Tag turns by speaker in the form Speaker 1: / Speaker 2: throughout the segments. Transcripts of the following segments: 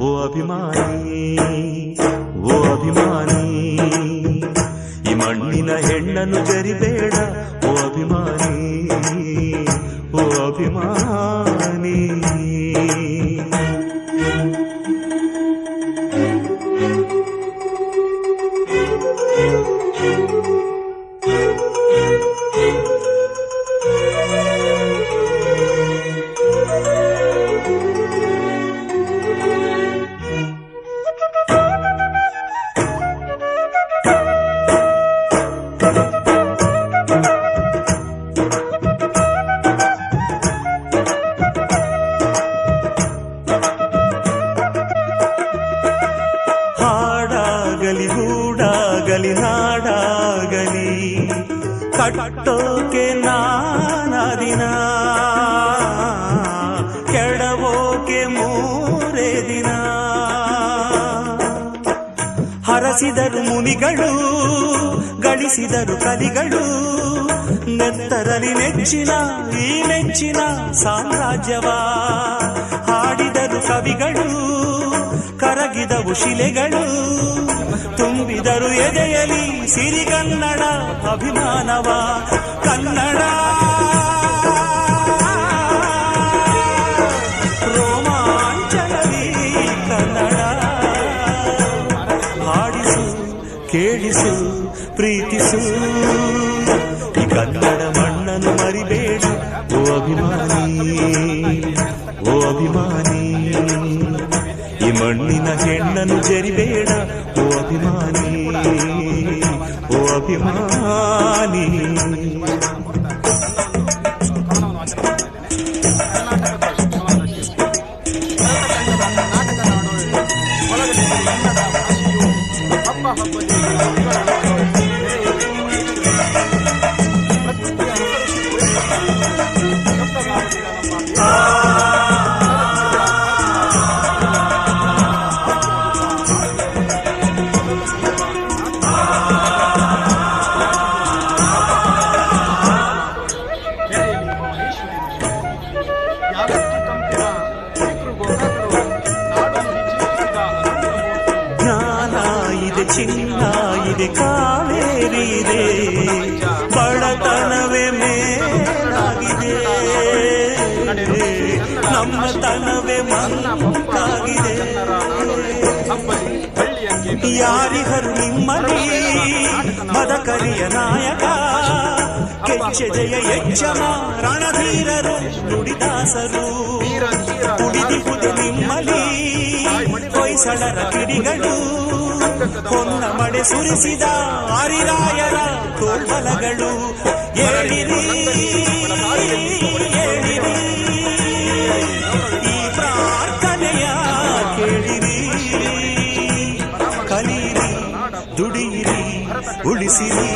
Speaker 1: ಓ ಅಭಿಮಾನಿ ಓ ಅಭಿಮಾನಿ ಈ ಮಣ್ಣಿನ ಹೆಣ್ಣನ್ನು ಜರಿಬೇಡ ಓ ಅಭಿಮಾನಿ ಓ ಅಭಿಮಾನಿ ಹಾಡಾಗಲಿ ಹೂಡಾಗಲಿ ಹಾಡಾಗಲಿ ಕಟ್ಟೋಕೆ ನಾನದಿನ. ಕೆಡವೋಕೆ ಮೂರೇ ದಿನ. ಹರಸಿದರು ಮುನಿಗಳು, ಗಳಿಸಿದರು ಕಲಿಗಳು, ನೆತ್ತರಲಿ ನೆಚ್ಚಿನ, ಈ ನೆಚ್ಚಿನ ಸಾಮ್ರಾಜ್ಯವ. ಹಾಡಿದರು ಕವಿಗಳು ಕರಗಿದವು ಶಿಲೆಗಳು ತುಂಬಿದರು ಎದೆಯಲಿ ಅಭಿಮಾನವ. ಕನ್ನಡ ರೋಮಾಂಚನವಿ ಕನ್ನಡ. ಕೇಳಿಸು, ಪ್ರೀತಿಸು. ಈ ಕನ್ನಡ ಮಣ್ಣನ್ನು ಮರಿಬೇಡ, ಓ ಅಭಿಮಾನಿ. ಅಭಿಮಾನಿ
Speaker 2: ಹಬ್ಬ
Speaker 1: ಚಿನ್ನ ಕಾವೇರಿದೆ ಬಡತನವೇ ಮೇಲಾಗಿದೆ. ನಮ್ಮ ತನವೇ
Speaker 2: ಮಂತಾಗಿದೆ
Speaker 1: ಯಾರಿಹರು ನಿಮ್ಮಲ್ಲಿ ಮದಕರಿಯ ನಾಯಕ, ಕೆಚ್ಚೆದೆಯ ಯಜ್ಜಮ ರಣಧೀರರು, ನುಡಿದಾಸರು, ಕುಡಿದಿಹುದು ನಿಮ್ಮಲಿ ಹೊಯ್ಸಳರ ಕಿಡಿಗಳು ಹೊನ್ನ ಮಡೆ ಸುರಿಸಿದ ಹರಿರಾಯರ ತೋಳ್ಬಲಗಳು ಏಳಿರಿ ಏಳಿರಿ. ಈ ಪ್ರಾರ್ಥನೆಯ ಕೇಳಿರಿ. ಕಲಿರಿ, ದುಡಿಯಿರಿ, ಉಳಿಸಿರಿ.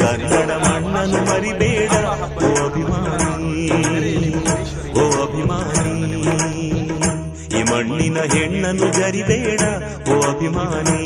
Speaker 1: ಕನ್ನಡ ಮಣ್ಣನ್ನು ಮರಿಬೇಡ, ಓ ಅಭಿಮಾನಿ ಓ ಅಭಿಮಾನಿ. ಮಣ್ಣಿನ ಹೆಣ್ಣನ್ನು ಜರಿಬೇಡ ಓ ಅಭಿಮಾನಿ.